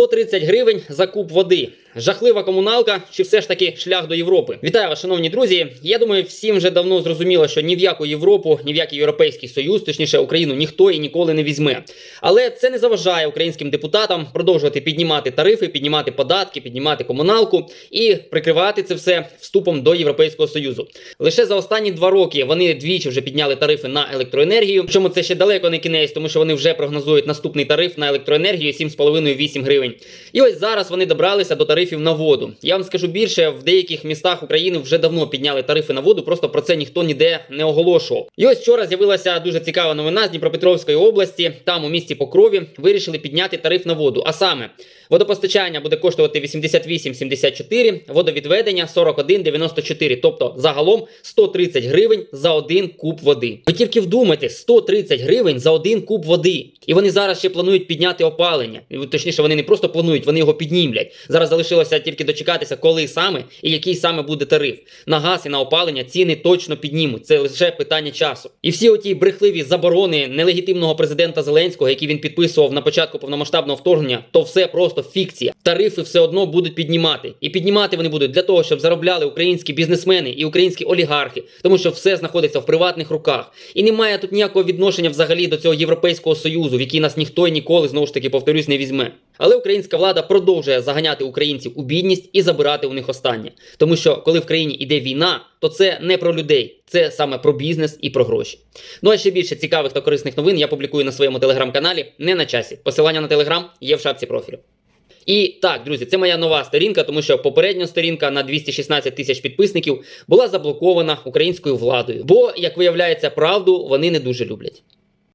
130 гривень за куб води. Жахлива комуналка чи все ж таки шлях до Європи? Вітаю вас, шановні друзі. Я думаю, всім вже давно зрозуміло, що ні в яку Європу, ні в який Європейський Союз, точніше Україну, ніхто і ніколи не візьме. Але це не заважає українським депутатам продовжувати піднімати тарифи, піднімати податки, піднімати комуналку і прикривати це все вступом до Європейського Союзу. Лише за останні два роки вони двічі вже підняли тарифи на електроенергію. Причому це ще далеко не кінець, тому що вони вже прогнозують наступний тариф на електроенергію 7,5-8 гривень. І ось зараз вони добралися до тарифів на воду. Я вам скажу більше, в деяких містах України вже давно підняли тарифи на воду, просто про це ніхто ніде не оголошував. І ось вчора з'явилася дуже цікава новина з Дніпропетровської області. Там у місті Покрові вирішили підняти тариф на воду. А саме водопостачання буде коштувати 88,74, водовідведення 41,94, тобто загалом 130 гривень за один куб води. Ви тільки вдумайте, 130 гривень за один куб води. І вони зараз ще планують підняти опалення. Точніше, вони не просто планують, вони його піднімлять. Зараз залишилося тільки дочекатися, коли саме і який саме буде тариф. На газ і на опалення ціни точно піднімуть. Це лише питання часу. І всі оті брехливі заборони нелегітимного президента Зеленського, які він підписував на початку повномасштабного вторгнення, то все просто фікція. Тарифи все одно будуть піднімати. І піднімати вони будуть для того, щоб заробляли українські бізнесмени і українські олігархи, тому що все знаходиться в приватних руках. І немає тут ніякого відношення взагалі до цього європейського союзу, в який нас ніхто і ніколи знову ж таки повторюсь не візьме. Але українська влада продовжує заганяти українців у бідність і забирати у них останнє. Тому що коли в країні йде війна, то це не про людей, це саме про бізнес і про гроші. Ну а ще більше цікавих та корисних новин я публікую на своєму телеграм-каналі не на часі. Посилання на телеграм є в шапці профілю. І так, друзі, це моя нова сторінка, тому що попередня сторінка на 216 тисяч підписників була заблокована українською владою. Бо, як виявляється, правду вони не дуже люблять.